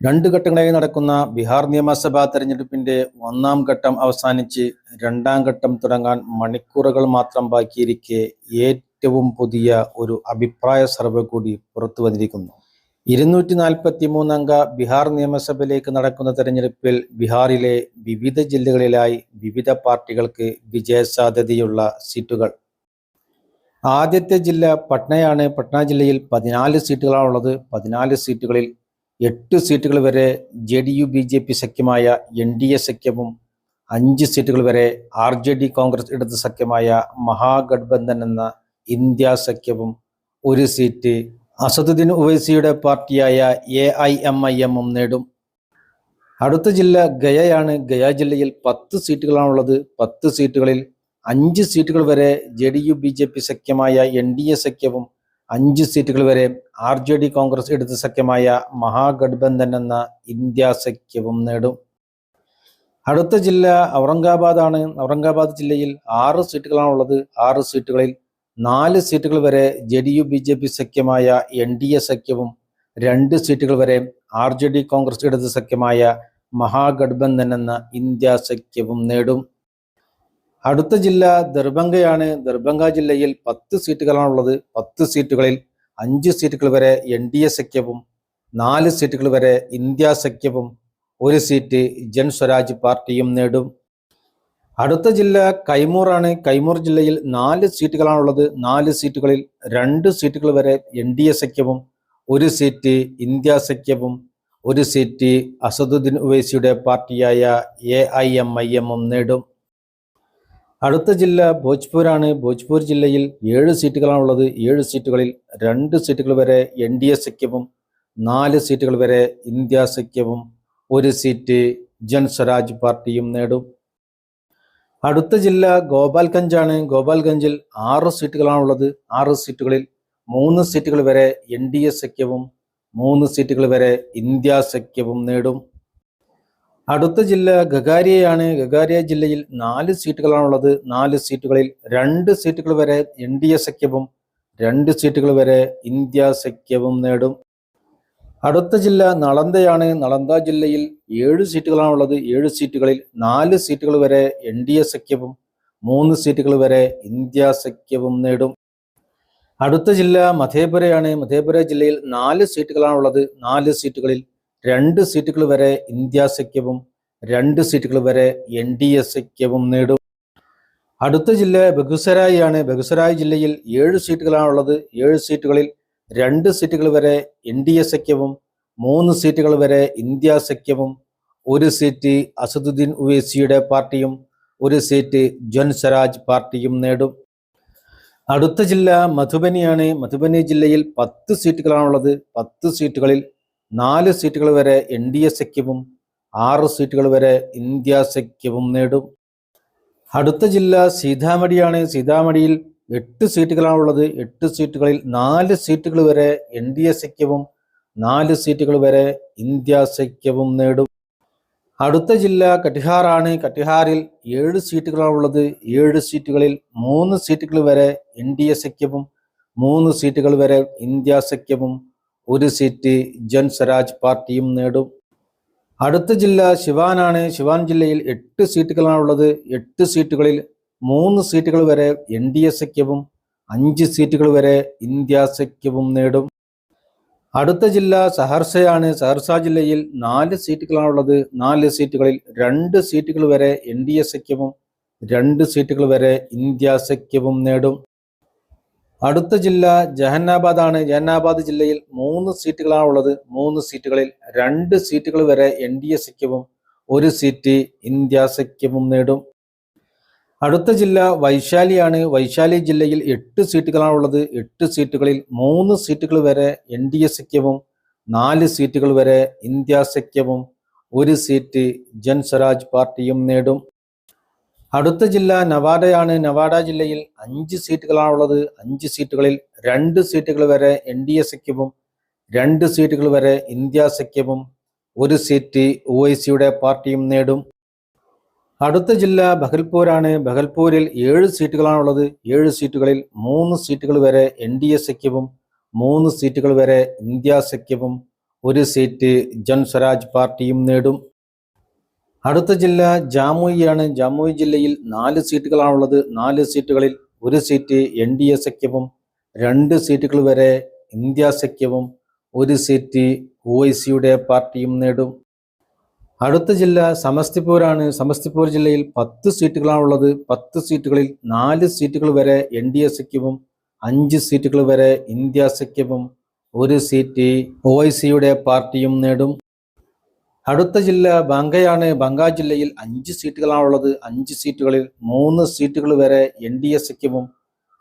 രണ്ട് ഘട്ടങ്ങളായി നടക്കുന്ന ബീഹാർ നിയമസഭാ തെരഞ്ഞെടുപ്പിന്റെ ഒന്നാം ഘട്ടം അവസാനിച്ച് രണ്ടാം ഘട്ടം തുടങ്ങാൻ മണിക്കൂറുകൾ മാത്രം ബാക്കിയിരിക്കെ ഏറ്റവും പുതിയ ഒരു അഭിപ്രായ സർവേ കൂടി പുറത്തു വന്നിരിക്കുന്നു. ഇരുന്നൂറ്റി നാൽപ്പത്തി മൂന്നംഗ ബീഹാർ നിയമസഭയിലേക്ക് നടക്കുന്ന തെരഞ്ഞെടുപ്പിൽ ബീഹാറിലെ വിവിധ ജില്ലകളിലായി വിവിധ പാർട്ടികൾക്ക് വിജയസാധ്യതയുള്ള സീറ്റുകൾ. ആദ്യത്തെ ജില്ല പട്നയാണ്. പട്ന ജില്ലയിൽ പതിനാല് സീറ്റുകളാണുള്ളത്. പതിനാല് സീറ്റുകളിൽ എട്ട് സീറ്റുകൾ വരെ J D U B J P സഖ്യമായ N D A സഖ്യവും അഞ്ച് സീറ്റുകൾ വരെ ആർ ജെ ഡി കോൺഗ്രസ് ഇടത് സഖ്യമായ മഹാഗഡ്ബന്ധൻ എന്ന ഇന്ത്യ സഖ്യവും ഒരു സീറ്റ് അസദുദ്ദീൻ ഉവൈസിയുടെ പാർട്ടിയായ എ ഐ എം ഐ എമ്മും നേടും. അടുത്ത ജില്ല ഗയയാണ്. ഗയ ജില്ലയിൽ പത്ത് സീറ്റുകളാണുള്ളത്. പത്ത് സീറ്റുകളിൽ അഞ്ച് സീറ്റുകൾ വരെ J D U B J P സഖ്യമായ N D A സഖ്യവും അഞ്ച് സീറ്റുകൾ വരെ ആർ ജെ ഡി കോൺഗ്രസ് എടുത്ത സഖ്യമായ മഹാഗഡ്ബന്ധൻ എന്ന ഇന്ത്യ സഖ്യവും നേടും. അടുത്ത ജില്ല ഔറംഗാബാദാണ് ഔറംഗാബാദ് ജില്ലയിൽ ആറ് സീറ്റുകളാണ് ഉള്ളത്. ആറ് സീറ്റുകളിൽ നാല് സീറ്റുകൾ വരെ J D U B J P സഖ്യമായ N D A സഖ്യവും രണ്ട് സീറ്റുകൾ വരെ ആർ ജെ ഡി കോൺഗ്രസ് ഇടത് സഖ്യമായ മഹാഗഡ്ബന്ധൻ എന്ന ഇന്ത്യ സഖ്യവും നേടും. അടുത്ത ജില്ല ദർഭംഗയാണ് ദർഭംഗ ജില്ലയിൽ പത്ത് സീറ്റുകളാണുള്ളത്. പത്ത് സീറ്റുകളിൽ അഞ്ച് സീറ്റുകൾ വരെ എൻ ഡി എ സഖ്യവും നാല് സീറ്റുകൾ വരെ ഇന്ത്യ സഖ്യവും ഒരു സീറ്റ് ജൻ സ്വരാജ് പാർട്ടിയും നേടും. അടുത്ത ജില്ല കൈമൂറാണ്. കൈമൂർ ജില്ലയിൽ നാല് സീറ്റുകളാണുള്ളത്. നാല് സീറ്റുകളിൽ രണ്ട് സീറ്റുകൾ വരെ എൻ ഡി എ സഖ്യവും ഒരു സീറ്റ് ഇന്ത്യ സഖ്യവും ഒരു സീറ്റ് അസദുദ്ദീൻ ഉവൈസിയുടെ പാർട്ടിയായ എ ഐ എം ഐ എമ്മും നേടും. അടുത്ത ജില്ല ഭോജ്പൂരാണ്. ഭോജ്പൂർ ജില്ലയിൽ ഏഴ് സീറ്റുകളാണുള്ളത്. ഏഴ് സീറ്റുകളിൽ രണ്ട് സീറ്റുകൾ വരെ എൻ ഡി എ സഖ്യവും നാല് സീറ്റുകൾ വരെ ഇന്ത്യ സഖ്യവും ഒരു സീറ്റ് ജൻസ്വരാജ് പാർട്ടിയും നേടും. അടുത്ത ജില്ല ഗോപാൽഗഞ്ചാണ്. ഗോപാൽഗഞ്ചിൽ ആറ് സീറ്റുകളാണുള്ളത്. ആറ് സീറ്റുകളിൽ മൂന്ന് സീറ്റുകൾ വരെ എൻ ഡി എ സഖ്യവും മൂന്ന് സീറ്റുകൾ വരെ ഇന്ത്യ സഖ്യവും നേടും. അടുത്ത ജില്ല ഗഗാരിയയാണ്. ഗഗാരിയ ജില്ലയിൽ നാല് സീറ്റുകളാണുള്ളത്. നാല് സീറ്റുകളിൽ രണ്ട് സീറ്റുകൾ വരെ എൻ ഡി എ സഖ്യവും രണ്ട് സീറ്റുകൾ വരെ ഇന്ത്യ സഖ്യവും നേടും. അടുത്ത ജില്ല നളന്തയാണ്. നളന്ദ ജില്ലയിൽ ഏഴ് സീറ്റുകളാണുള്ളത്. ഏഴ് സീറ്റുകളിൽ നാല് സീറ്റുകൾ വരെ എൻ ഡി എ സഖ്യവും മൂന്ന് സീറ്റുകൾ വരെ ഇന്ത്യ സഖ്യവും നേടും. അടുത്ത ജില്ല മധേപുരയാണ്. മധേപുര ജില്ലയിൽ നാല് സീറ്റുകളാണുള്ളത്. നാല് സീറ്റുകളിൽ രണ്ട് സീറ്റുകൾ വരെ ഇന്ത്യ സഖ്യവും രണ്ട് സീറ്റുകൾ വരെ എൻ ഡി എ സഖ്യവും നേടും. അടുത്ത ജില്ല ബഗുസരായി ആണ് ബഗുസരായ് ജില്ലയിൽ ഏഴ് സീറ്റുകളാണുള്ളത്. ഏഴ് സീറ്റുകളിൽ രണ്ട് സീറ്റുകൾ വരെ എൻ ഡി എ സഖ്യവും മൂന്ന് സീറ്റുകൾ വരെ ഇന്ത്യ സഖ്യവും ഒരു സീറ്റ് അസദുദ്ദീൻ ഉവേസിയുടെ പാർട്ടിയും ഒരു സീറ്റ് ജൻ പാർട്ടിയും നേടും. അടുത്ത ജില്ല മധുബനിയാണ്. മധുബനി ജില്ലയിൽ പത്ത് സീറ്റുകളാണുള്ളത്. പത്ത് സീറ്റുകളിൽ നാല് സീറ്റുകൾ വരെ എൻ ഡി എ സഖ്യവും ആറ് സീറ്റുകൾ വരെ ഇന്ത്യ സഖ്യവും നേടും. അടുത്ത ജില്ല സീതാമടിയാണ്. സീതാമടിയിൽ എട്ട് സീറ്റുകളാണുള്ളത്. എട്ട് സീറ്റുകളിൽ നാല് സീറ്റുകൾ വരെ എൻ ഡി എ സഖ്യവും നാല് സീറ്റുകൾ വരെ ഇന്ത്യ സഖ്യവും നേടും. അടുത്ത ജില്ല കട്ടിഹാറാണ്. കട്ടിഹാറിൽ ഏഴ് സീറ്റുകളാണുള്ളത്. ഏഴ് സീറ്റുകളിൽ മൂന്ന് സീറ്റുകൾ വരെ എൻ ഡി എ സഖ്യവും മൂന്ന് സീറ്റുകൾ വരെ ഇന്ത്യ സഖ്യവും ഒരു സീറ്റ് ജൻ സ്വരാജ് പാർട്ടിയും നേടും. അടുത്ത ജില്ല ശിവാനാണ്. ശിവാൻ ജില്ലയിൽ എട്ട് സീറ്റുകളാണുള്ളത്. എട്ട് സീറ്റുകളിൽ മൂന്ന് സീറ്റുകൾ വരെ എൻ ഡി എ സഖ്യവും അഞ്ച് സീറ്റുകൾ വരെ ഇന്ത്യ സഖ്യവും നേടും. അടുത്ത ജില്ല സഹർസയാണ് സഹർസ ജില്ലയിൽ നാല് സീറ്റുകളാണുള്ളത്. നാല് സീറ്റുകളിൽ രണ്ട് സീറ്റുകൾ വരെ എൻ ഡി എ സഖ്യവും രണ്ട് സീറ്റുകൾ വരെ ഇന്ത്യ സഖ്യവും നേടും. അടുത്ത ജില്ല ജഹന്നാബാദ് ആണ്. ജഹന്നാബാദ് ജില്ലയിൽ മൂന്ന് സീറ്റുകളാണുള്ളത് മൂന്ന് സീറ്റുകളിൽ രണ്ട് സീറ്റുകൾ വരെ എൻ ഡി എ സഖ്യവും ഒരു സീറ്റ് ഇന്ത്യ സഖ്യവും നേടും. അടുത്ത ജില്ല വൈശാലിയാണ് വൈശാലി ജില്ലയിൽ എട്ട് സീറ്റുകളാണുള്ളത് എട്ട് സീറ്റുകളിൽ മൂന്ന് സീറ്റുകൾ വരെ എൻ ഡി എ സഖ്യവും നാല് സീറ്റുകൾ വരെ ഇന്ത്യ സഖ്യവും ഒരു സീറ്റ് ജൻസ്വരാജ് പാർട്ടിയും നേടും. അടുത്ത ജില്ല നവാഡയാണ്. നവാഡ ജില്ലയിൽ അഞ്ച് സീറ്റുകളാണുള്ളത്. അഞ്ച് സീറ്റുകളിൽ രണ്ട് സീറ്റുകൾ വരെ എൻ ഡി എ സഖ്യവും രണ്ട് സീറ്റുകൾ വരെ ഇന്ത്യ സഖ്യവും ഒരു സീറ്റ് ഒ ഐ സിയുടെ പാർട്ടിയും നേടും. അടുത്ത ജില്ല ബഹൽപൂരാണ്. ബഹൽപൂരിൽ ഏഴ് സീറ്റുകളാണുള്ളത്. ഏഴ് സീറ്റുകളിൽ മൂന്ന് സീറ്റുകൾ വരെ എൻ ഡി എ സഖ്യവും മൂന്ന് സീറ്റുകൾ വരെ ഇന്ത്യ സഖ്യവും ഒരു സീറ്റ് ജൻസ്വരാജ് പാർട്ടിയും നേടും. അടുത്ത ജില്ല ജാമുയിയാണ് ജാമുയി ജില്ലയിൽ നാല് സീറ്റുകളാണുള്ളത്. നാല് സീറ്റുകളിൽ ഒരു സീറ്റ് എൻ ഡി എ സഖ്യവും രണ്ട് സീറ്റുകൾ വരെ ഇന്ത്യ സഖ്യവും ഒരു സീറ്റ് ഒ ഐ സിയുടെ പാർട്ടിയും നേടും. അടുത്ത ജില്ല സമസ്തിപൂരാണ് സമസ്തിപൂർ ജില്ലയിൽ പത്ത് സീറ്റുകളാണുള്ളത്. പത്ത് സീറ്റുകളിൽ നാല് സീറ്റുകൾ വരെ എൻ ഡി എ സഖ്യവും അഞ്ച് സീറ്റുകൾ വരെ ഇന്ത്യ സഖ്യവും ഒരു സീറ്റ് ഒ ഐ സിയുടെ പാർട്ടിയും നേടും. അടുത്ത ജില്ല ബംഗയാണ്. ബംഗാ ജില്ലയിൽ അഞ്ച് സീറ്റുകളാണുള്ളത്. അഞ്ച് സീറ്റുകളിൽ മൂന്ന് സീറ്റുകൾ വരെ എൻ ഡി എ സഖ്യവും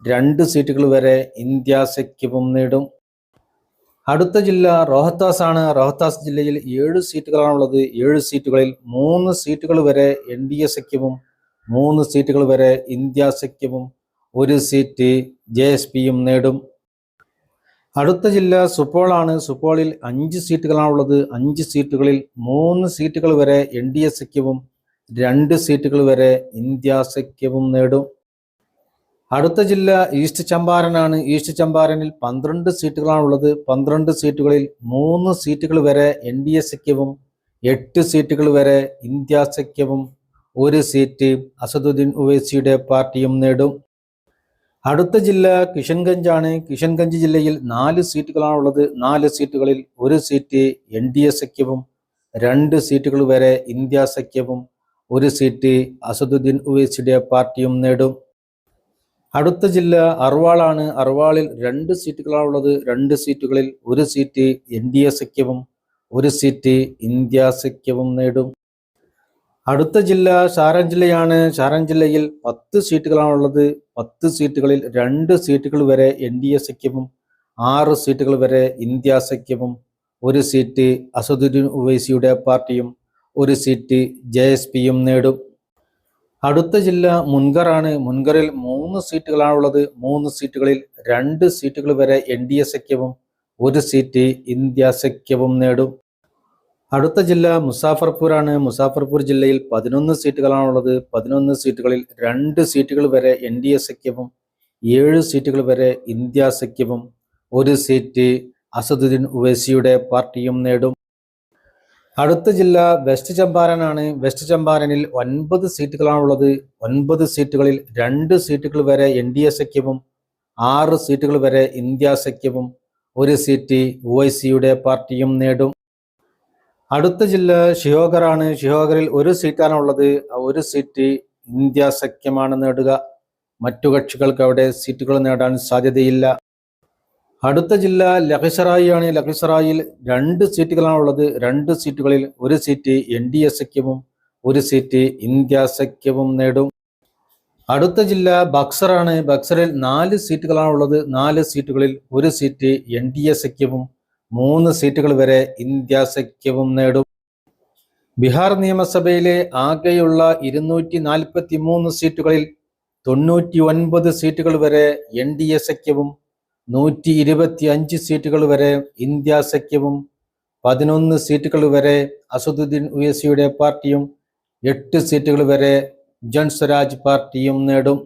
രണ്ട് സീറ്റുകൾ വരെ ഇന്ത്യ സഖ്യവും നേടും. അടുത്ത ജില്ല റോഹത്താസ് ആണ് റോഹത്താസ് ജില്ലയിൽ ഏഴ് സീറ്റുകളാണുള്ളത്. ഏഴ് സീറ്റുകളിൽ മൂന്ന് സീറ്റുകൾ വരെ എൻ ഡി എ സഖ്യവും മൂന്ന് സീറ്റുകൾ വരെ ഇന്ത്യ സഖ്യവും ഒരു സീറ്റ് ജെ എസ് പിയും നേടും. അടുത്ത ജില്ല സുപ്പോളാണ് സുപ്പോളിൽ അഞ്ച് സീറ്റുകളാണുള്ളത് അഞ്ച് സീറ്റുകളിൽ മൂന്ന് സീറ്റുകൾ വരെ എൻ ഡി എ സഖ്യവും രണ്ട് സീറ്റുകൾ വരെ ഇന്ത്യ സഖ്യവും നേടും. അടുത്ത ജില്ല ഈസ്റ്റ് ചമ്പാരനാണ്. ഈസ്റ്റ് ചമ്പാരനിൽ പന്ത്രണ്ട് സീറ്റുകളാണുള്ളത് പന്ത്രണ്ട് സീറ്റുകളിൽ മൂന്ന് സീറ്റുകൾ വരെ എൻ ഡി എ സഖ്യവും എട്ട് സീറ്റുകൾ വരെ ഇന്ത്യ സഖ്യവും ഒരു സീറ്റ് അസദുദ്ദീൻ ഉവൈസിയുടെ പാർട്ടിയും നേടും. അടുത്ത ജില്ല കിഷൻഗഞ്ച് ആണ്. കിഷൻഗഞ്ച് ജില്ലയിൽ നാല് സീറ്റുകളാണുള്ളത്. നാല് സീറ്റുകളിൽ ഒരു സീറ്റ് എൻ ഡി എ സഖ്യവും രണ്ട് സീറ്റുകൾ വരെ ഇന്ത്യ സഖ്യവും ഒരു സീറ്റ് അസദുദ്ദീൻ ഉവൈസിയുടെ പാർട്ടിയും നേടും. അടുത്ത ജില്ല അർവാളാണ് അർവാളിൽ രണ്ട് സീറ്റുകളാണുള്ളത്. രണ്ട് സീറ്റുകളിൽ ഒരു സീറ്റ് എൻ ഡി എ സഖ്യവും ഒരു സീറ്റ് ഇന്ത്യ സഖ്യവും നേടും. അടുത്ത ജില്ല ഷാരൻ ജില്ലയാണ്. ഷാരൻ ജില്ലയിൽ പത്ത് സീറ്റുകളാണുള്ളത്. പത്ത് സീറ്റുകളിൽ രണ്ട് സീറ്റുകൾ വരെ എൻ ഡി എ സഖ്യവും ആറ് സീറ്റുകൾ വരെ ഇന്ത്യ സഖ്യവും ഒരു സീറ്റ് അസദുദ്ദീൻ ഉവൈസിയുടെ പാർട്ടിയും ഒരു സീറ്റ് ജെ എസ് പിയും നേടും. അടുത്ത ജില്ല മുൻഗറാണ് മുൻഗറിൽ മൂന്ന് സീറ്റുകളാണുള്ളത്. മൂന്ന് സീറ്റുകളിൽ രണ്ട് സീറ്റുകൾ വരെ എൻ ഡി എ സഖ്യവും ഒരു സീറ്റ് ഇന്ത്യ സഖ്യവും നേടും. അടുത്ത ജില്ല മുസാഫർപൂരാണ്. മുസാഫർപൂർ ജില്ലയിൽ പതിനൊന്ന് സീറ്റുകളാണുള്ളത്. പതിനൊന്ന് സീറ്റുകളിൽ രണ്ട് സീറ്റുകൾ വരെ എൻ ഡി എ സഖ്യവും ഏഴ് സീറ്റുകൾ വരെ ഇന്ത്യ സഖ്യവും ഒരു സീറ്റ് അസദുദ്ദീൻ ഉവൈസിയുടെ പാർട്ടിയും നേടും. അടുത്ത ജില്ല വെസ്റ്റ് ചമ്പാരനാണ്. വെസ്റ്റ് ചമ്പാരനിൽ ഒൻപത് സീറ്റുകളാണുള്ളത്. ഒൻപത് സീറ്റുകളിൽ രണ്ട് സീറ്റുകൾ വരെ എൻ ഡി എ സഖ്യവും ആറ് സീറ്റുകൾ വരെ ഇന്ത്യ സഖ്യവും ഒരു സീറ്റ് ഒ പാർട്ടിയും നേടും. അടുത്ത ജില്ല ഷിയോഗറാണ് ഷിയോഗറിൽ ഒരു സീറ്റാണ് ഉള്ളത്. ഒരു സീറ്റ് ഇന്ത്യ സഖ്യമാണ് നേടുക. മറ്റു കക്ഷികൾക്ക് അവിടെ സീറ്റുകൾ നേടാൻ സാധ്യതയില്ല. അടുത്ത ജില്ല ലഹിസറായി ആണ് ലഹിസറായിൽ രണ്ട് സീറ്റുകളാണുള്ളത് രണ്ട് സീറ്റുകളിൽ ഒരു സീറ്റ് എൻ ഡി എ സഖ്യവും ഒരു സീറ്റ് ഇന്ത്യ സഖ്യവും നേടും. അടുത്ത ജില്ല ബക്സറാണ്. ബക്സറിൽ നാല് സീറ്റുകളാണ് ഉള്ളത്. നാല് സീറ്റുകളിൽ ഒരു സീറ്റ് എൻ ഡി എ സഖ്യവും മൂന്ന് സീറ്റുകൾ വരെ ഇന്ത്യ സഖ്യവും നേടും. ബീഹാർ നിയമസഭയിലെ ആകെയുള്ള ഇരുന്നൂറ്റി നാൽപ്പത്തി മൂന്ന് സീറ്റുകളിൽ തൊണ്ണൂറ്റി ഒൻപത് സീറ്റുകൾ വരെ എൻ ഡി എ സഖ്യവും നൂറ്റി ഇരുപത്തി അഞ്ച് സീറ്റുകൾ വരെ ഇന്ത്യ സഖ്യവും പതിനൊന്ന് സീറ്റുകൾ വരെ അസദുദ്ദീൻ ഉയസിയുടെ പാർട്ടിയും എട്ട് സീറ്റുകൾ വരെ ജൻ സ്വരാജ് പാർട്ടിയും നേടും.